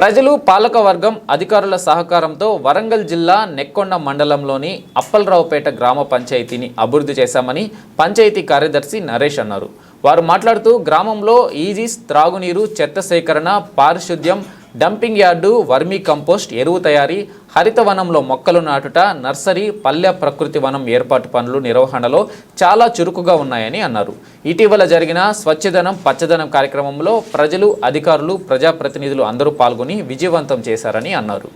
ప్రజలు పాలకవర్గం అధికారుల సహకారంతో వరంగల్ జిల్లా నెక్కొండ మండలంలోని అప్పలరావుపేట గ్రామ పంచాయతీని అభివృద్ధి చేశామని పంచాయతీ కార్యదర్శి నరేష్ అన్నారు. వారు మాట్లాడుతూ గ్రామంలో ఈజీస్ త్రాగునీరు చెత్త సేకరణ పారిశుద్ధ్యం డంపింగ్ యార్డు వర్మీ కంపోస్ట్ ఎరువు తయారీ హరితవనంలో మొక్కలు నాటుట నర్సరీ పల్లె ప్రకృతి వనం ఏర్పాటు పనులు నిర్వహణలో చాలా చురుకుగా ఉన్నాయని అన్నారు. ఇటీవల జరిగిన స్వచ్ఛదనం పచ్చదనం కార్యక్రమంలో ప్రజలు అధికారులు ప్రజాప్రతినిధులు అందరూ పాల్గొని విజయవంతం చేశారని అన్నారు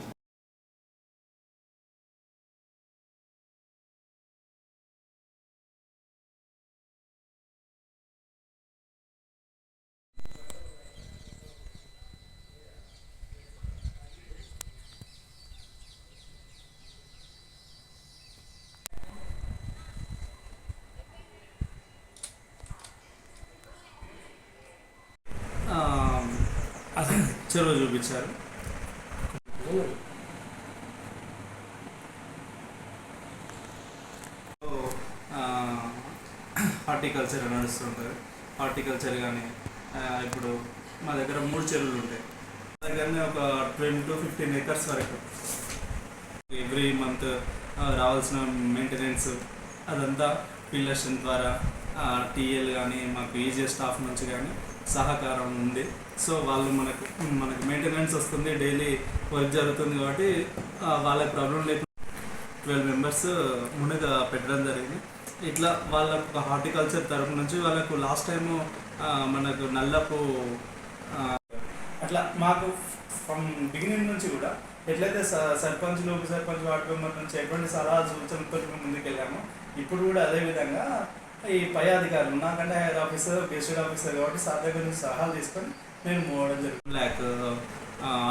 ఆ, అదే చెరువు చూపించారు. ఆ, హార్టికల్చర్ నడుస్తుంటారు. హార్టికల్చర్ కానీ ఇప్పుడు మా దగ్గర మూడు చెరువులు ఉంటాయి. మా దగ్గరనే ఒక ట్వంటీ టు ఫిఫ్టీన్ ఎకర్స్ వరకు. ఎవ్రీ మంత్ రావాల్సిన మెయింటెనెన్స్ అదంతా పిల్లర్షన్ ద్వారా టీఎల్ కానీ మాకు ఈజీ స్టాఫ్ నుంచి కానీ సహకారం ఉంది. సో వాళ్ళు మనకు మనకు మెయింటెనెన్స్ వస్తుంది డైలీ వర్క్ జరుగుతుంది కాబట్టి వాళ్ళకి వాళ్ళ ప్రాబ్లం లేకుండా ట్వెల్వ్ మెంబర్స్ ముందుగా పెట్టడం జరిగింది. ఇట్లా వాళ్ళకు హార్టికల్చర్ తరపు నుంచి వాళ్ళకు లాస్ట్ టైము మనకు నల్లపు అట్లా మాకు ఫ్రమ్ బిగినింగ్ నుంచి కూడా ఎట్లయితే స- సర్పంచ్లు ఉప సర్పంచ్ వార్డు మెంబర్ నుంచి ఎటువంటి సలహా సూచనలతో మేము ముందుకెళ్ళామో ఇప్పుడు కూడా అదే విధంగా ఈ పై అధికారులు నాకంటే హెడ్ ఆఫీసర్ గెస్టెడ్ ఆఫీసర్ కాబట్టి సార్ దగ్గర నుంచి సలహాలు తీసుకొని నేను పోవడం జరిగింది బ్లాక్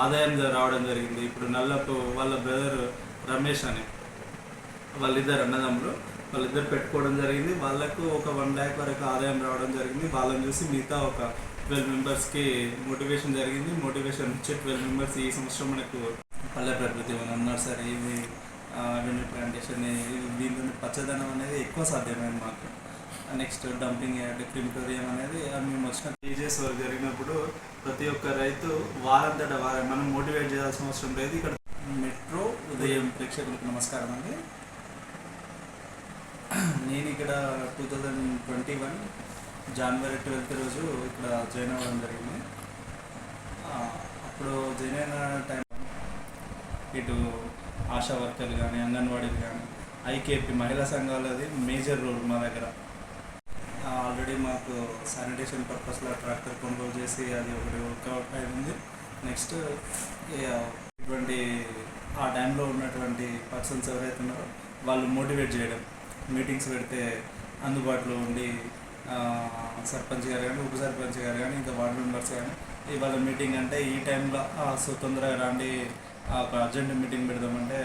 ఆదాయం రావడం జరిగింది. ఇప్పుడు నల్లపు వాళ్ళ బ్రదర్ రమేష్ అని వాళ్ళిద్దరు అన్నదమ్ములు వాళ్ళిద్దరు పెట్టుకోవడం జరిగింది. వాళ్ళకు ఒక వన్ ల్యాక్ వరకు ఆదాయం రావడం జరిగింది. వాళ్ళని చూసి మిగతా ఒక ట్వెల్వ్ మెంబర్స్కి మోటివేషన్ జరిగింది. మోటివేషన్ వచ్చే ట్వెల్వ్ మెంబర్స్ ఈ సంవత్సరం మనకు పల్లె ప్రకృతి వనం నర్సరీ ఇది ప్లాంటేషన్ దీంట్లో పచ్చదనం అనేది ఎక్కువ సాధ్యమైంది మాకు. నెక్స్ట్ డంపింగ్ యార్డ్ క్రిమిటోరియం అనేది మేము వచ్చిన టీజెస్ వరకు జరిగినప్పుడు ప్రతి ఒక్క రైతు వారంతట వారం మనం మోటివేట్ చేయాల్సిన అవసరం లేదు. ఇక్కడ మెట్రో ఉదయం ప్రేక్షకులకు నమస్కారం అండి. నేను ఇక్కడ two thousand twenty one January twelfth రోజు ఇక్కడ జాయిన్ అవ్వడం జరిగింది. అప్పుడు జాయిన్ అయిన టైం ఇటు ఆశా వర్కర్లు కానీ అంగన్వాడీలు కానీ ఐకేపీ మహిళా సంఘాలది మేజర్ రోల్ మా దగ్గర. ఆల్రెడీ మాకు శానిటేషన్ పర్పస్లో ట్రాక్టర్ కొనుగోలు చేసి అది ఒకటి వర్కౌట్ అయింది నెక్స్ట్ ఇటువంటి ఆ టైంలో ఉన్నటువంటి పర్సన్స్ ఎవరైతే ఉన్నారో వాళ్ళు మోటివేట్ చేయడం. మీటింగ్స్ పెడితే అందుబాటులో ఉండి సర్పంచ్ గారు కానీ ఉప సర్పంచ్ గారు కానీ ఇంకా వార్డు మెంబర్స్ కానీ ఇవాళ మీటింగ్ అంటే ఈ టైంలో సో తొందరగా రాండి ఒక అర్జెంట్ మీటింగ్ పెడదామంటే